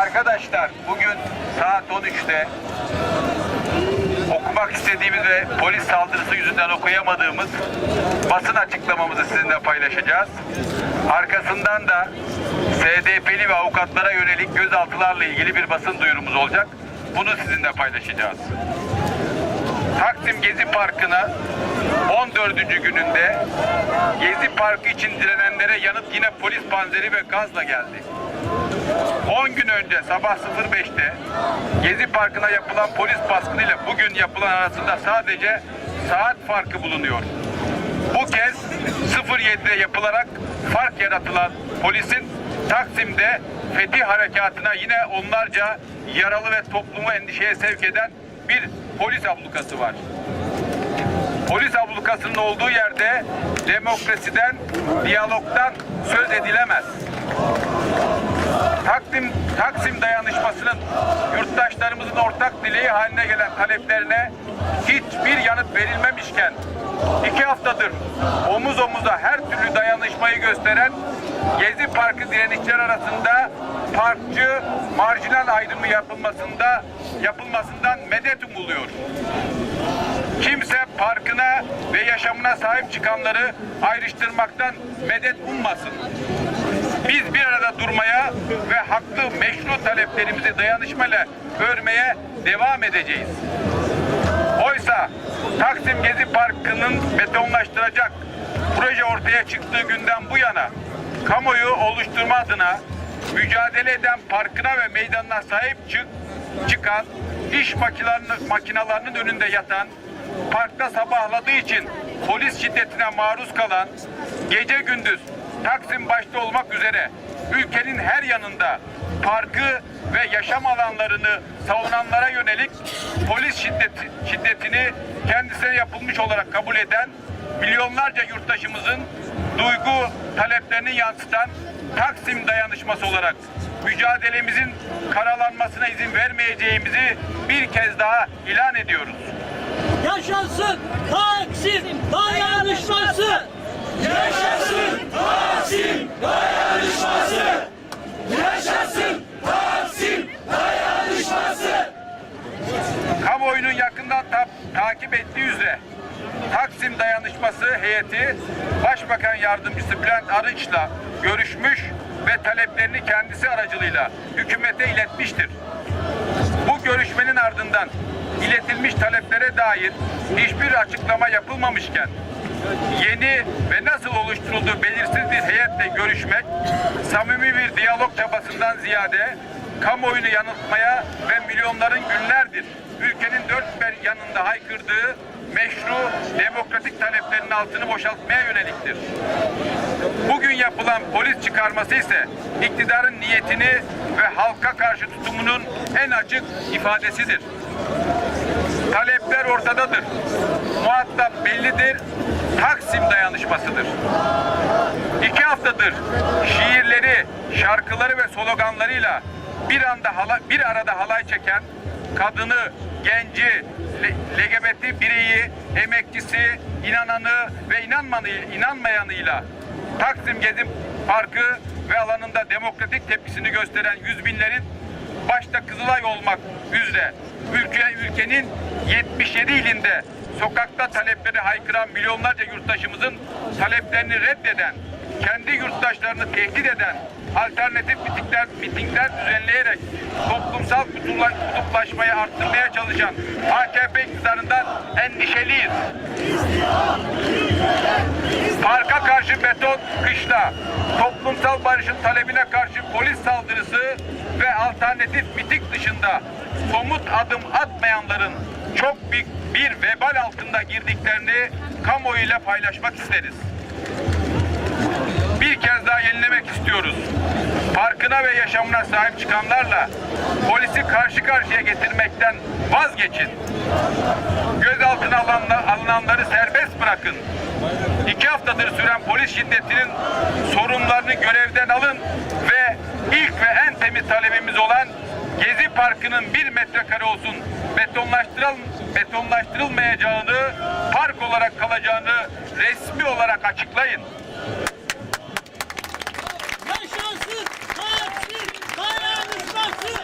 Arkadaşlar bugün saat 13'te okumak istediğimiz ve polis saldırısı yüzünden okuyamadığımız basın açıklamamızı sizinle paylaşacağız. Arkasından da SDP'li ve avukatlara yönelik gözaltılarla ilgili bir basın duyurumuz olacak. Bunu sizinle paylaşacağız. Taksim Gezi Parkı'na 14. gününde Gezi Parkı için direnenlere yanıt yine polis panzeri ve gazla geldi. 10 gün önce sabah 05'te Gezi Parkı'na yapılan polis baskınıyla bugün yapılan arasında sadece saat farkı bulunuyor. Bu kez 07'de yapılarak fark yaratılan polisin Taksim'de fetih harekatına yine onlarca yaralı ve toplumu endişeye sevk eden bir polis ablukası var. Polis ablukasının olduğu yerde demokrasiden, diyalogdan söz edilemez. Taksim, Taksim dayanışmasının yurttaşlarımızın ortak dileği haline gelen taleplerine hiçbir yanıt verilmemişken iki haftadır omuz omuza her türlü dayanışmayı gösteren Gezi Parkı direnişçiler arasında parkçı marjinal ayrımı yapılmasında yapılmasından medet umuluyor. Kimse parkına ve yaşamına sahip çıkanları ayrıştırmaktan medet ummasın. Biz bir arada durmaya ve haklı meşru taleplerimizi dayanışmayla örmeye devam edeceğiz. Oysa Taksim Gezi Parkı'nın betonlaştıracak proje ortaya çıktığı günden bu yana kamuoyu oluşturma adına mücadele eden parkına ve meydanına sahip çık, çıkan iş makinelerinin, makinalarının önünde yatan parkta sabahladığı için polis şiddetine maruz kalan gece gündüz Taksim başta olmak üzere ülkenin her yanında parkı ve yaşam alanlarını savunanlara yönelik polis şiddeti, şiddetini kendisine yapılmış olarak kabul eden milyonlarca yurttaşımızın duygu taleplerini yansıtan Taksim dayanışması olarak mücadelemizin karalanmasına izin vermeyeceğimizi bir kez daha ilan ediyoruz. Yaşasın Taksim dayanışması! Yaşasın Taksim dayanışması! Yaşasın Taksim dayanışması! Kamuoyunun yakından ta- takip ettiği üzere Taksim Dayanışması heyeti Başbakan Yardımcısı Bülent Arınç'la görüşmüş ve taleplerini kendisi aracılığıyla hükümete iletmiştir. Bu görüşmenin ardından iletilmiş taleplere dair hiçbir açıklama yapılmamışken yeni ve nasıl oluşturulduğu belirsiz bir heyetle görüşmek samimi bir diyalog çabasından ziyade kamuoyunu yanıltmaya ve milyonların günlerdir ülkenin dört bir yanında haykırdığı meşru demokratik taleplerinin altını boşaltmaya yöneliktir. Bugün yapılan polis çıkarması ise iktidarın niyetini ve halka karşı tutumunun en açık ifadesidir. Talepler ortadadır. Muhatap bellidir. Taksim dayanışmasıdır. İki haftadır şiirleri, şarkıları ve sloganlarıyla bir anda hala, bir arada halay çeken kadını, genci, LGBT bireyi, emekçisi, inananı ve inanmanı, inanmayanıyla Taksim Gezi Parkı ve alanında demokratik tepkisini gösteren yüz binlerin başta Kızılay olmak üzere ülke, ülkenin 77 ilinde sokakta talepleri haykıran milyonlarca yurttaşımızın taleplerini reddeden, kendi yurttaşlarını tehdit eden alternatif mitingler, mitingler düzenleyerek toplumsal kutupla- kutuplaşmayı arttırmaya çalışan AKP iktidarından endişeliyiz. Parka karşı beton kışla, toplumsal barışın talebine karşı polis saldırısı ve alternatif miting dışında somut adım atmayanların çok büyük bir vebal altında girdiklerini kamuoyuyla paylaşmak isteriz. Bir kez daha yenilemek istiyoruz. Parkına ve yaşamına sahip çıkanlarla polisi karşı karşıya getirmekten vazgeçin. Gözaltına alanla- alınanları serbest bırakın. İki haftadır süren polis şiddetinin sorunlarını görevden alın ve ilk ve en temiz talebimiz olan Gezi Parkı'nın bir metrekare olsun betonlaştırıl, betonlaştırılmayacağını, park olarak kalacağını resmi olarak açıklayın. Yaşasın Taksim dayanışması!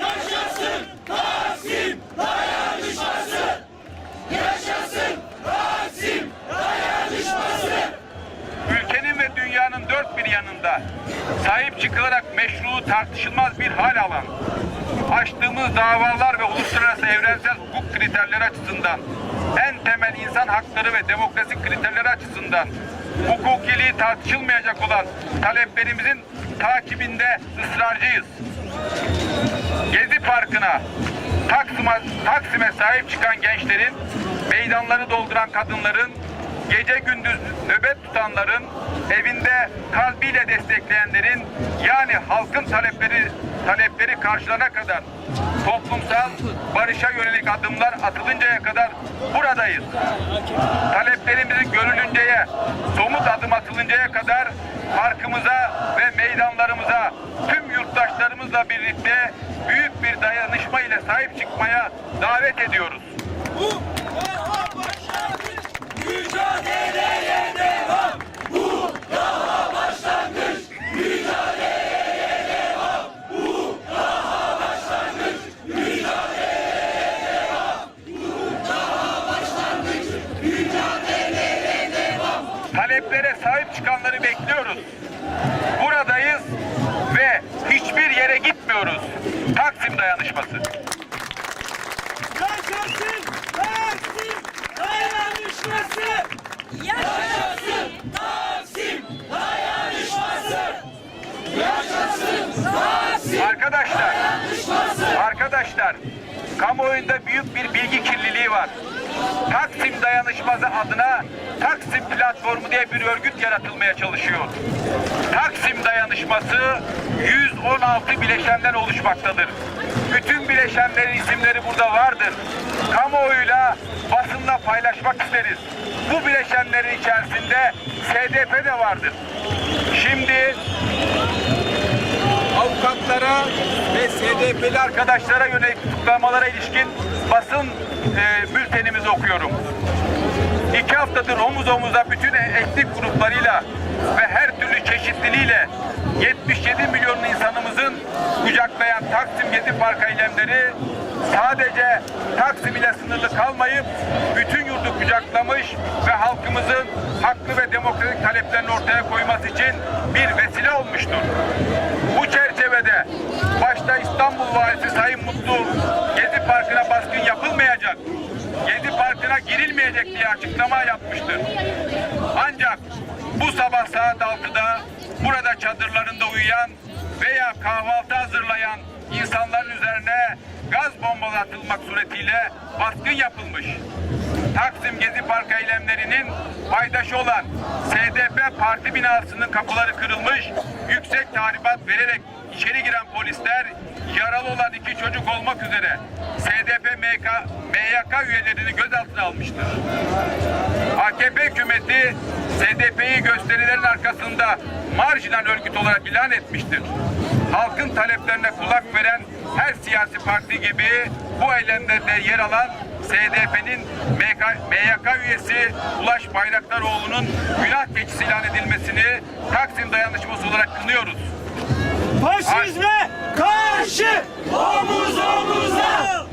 Yaşasın Taksim dayanışması! Yaşasın Taksim dayanışması! Ülkenin ve dünyanın dört bir yanında sahip çıkılarak meşru tartışılmaz bir hal alan, açtığımız davalar ve uluslararası evrensel hukuk kriterleri açısından, en temel insan hakları ve demokrasi kriterleri açısından hukukiliği tartışılmayacak olan taleplerimizin takibinde ısrarcıyız. Gezi Parkı'na, Taksim'e, Taksim'e sahip çıkan gençlerin, meydanları dolduran kadınların, gece gündüz nöbet tutanların, evinde kalbiyle destekleyenlerin, yani halkın talepleri talepleri karşılana kadar toplumsal barışa yönelik adımlar atılıncaya kadar buradayız. Taleplerimizin görülünceye, somut adım atılıncaya kadar parkımıza ve meydanlarımıza tüm yurttaşlarımızla birlikte büyük bir dayanışma ile sahip çıkmaya davet ediyoruz. Mücadeleye devam. Bu daha başlangıç. Mücadeleye devam. Bu daha başlangıç. Mücadeleye devam. Bu daha başlangıç. Mücadeleye devam. Taleplere sahip çıkanları bekliyoruz. Buradayız ve hiçbir yere gitmiyoruz. Taksim dayanışması. Yaşasın Taksim dayanışması. Yaşasın Taksim dayanışması. Yaşasın Taksim Arkadaşlar, dayanışması. Arkadaşlar, kamuoyunda büyük bir bilgi kirliliği var. Taksim Dayanışması adına Taksim Platformu diye bir örgüt yaratılmaya çalışıyor. Taksim Dayanışması 116 bileşenden oluşmaktadır. Bütün bileşenlerin isimleri burada vardır. Kamuoyuyla, basınla paylaşmak isteriz. Bu bileşenlerin içerisinde SDP de vardır. Şimdi avukatlara ve SDP'li arkadaşlara yönelik tutuklamalara ilişkin basın e, bültenimizi okuyorum. İki haftadır omuz omuza bütün etnik gruplarıyla ve her türlü çeşitliliğiyle 77 milyon insanımızın kucaklayan Taksim Gezi Park eylemleri sadece Taksim ile sınırlı kalmayıp bütün yurdu kucaklamış ve halkımızın haklı ve demokratik taleplerini ortaya koyması için bir vesile olmuştur. Çerçevede başta İstanbul Valisi Sayın Mutlu Gezi Parkı'na baskın yapılmayacak, Gezi Parkı'na girilmeyecek diye açıklama yapmıştır. Ancak bu sabah saat 6'da burada çadırlarında uyuyan veya kahvaltı hazırlayan insanların üzerine gaz bombalı atılmak suretiyle baskın yapılmış. Taksim Gezi Park eylemlerinin paydaşı olan SDP parti binasının kapıları kırılmış, yüksek tahribat vererek içeri giren polisler yaralı olan iki çocuk olmak üzere SDP MK, MYK üyelerini gözaltına almıştır. AKP hükümeti SDP'yi gösterilerin arkasında marjinal örgüt olarak ilan etmiştir. Halkın taleplerine kulak veren her siyasi parti gibi bu eylemlerde yer alan SDP'nin MYK üyesi Ulaş Bayraktaroğlu'nun günah keçisi ilan edilmesini Taksim dayanışması olarak kınıyoruz. Faşizme karşı Omuz omuza.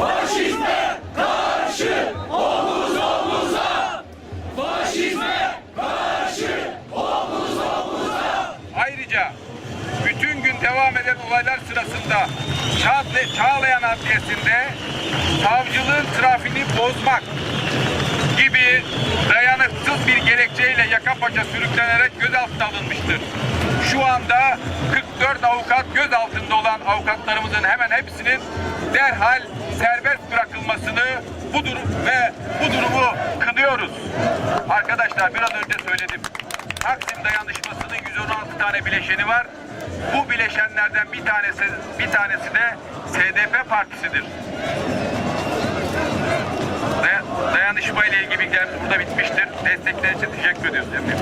Faşizme karşı omuz omuza. Faşizme karşı omuz omuza. Ayrıca bütün gün devam eden olaylar sırasında Çağ- Çağlayan Adliyesi'nde savcılığın trafiğini bozmak gibi dayanıksız bir gerekçeyle yaka paça sürüklenerek gözaltına alınmıştır. Şu anda 44 avukat gözaltında olan avukatlarımızın hemen hepsinin derhal serbest bırakılmasını bu durum ve bu durumu kınıyoruz. Arkadaşlar biraz önce söyledim. Taksim dayanışmasının 116 tane bileşeni var. Bu bileşenlerden bir tanesi bir tanesi de SDP partisidir. Day- dayanışma ile ilgili bilgilerimiz burada bitmiştir. Destekler için teşekkür ediyoruz efendim.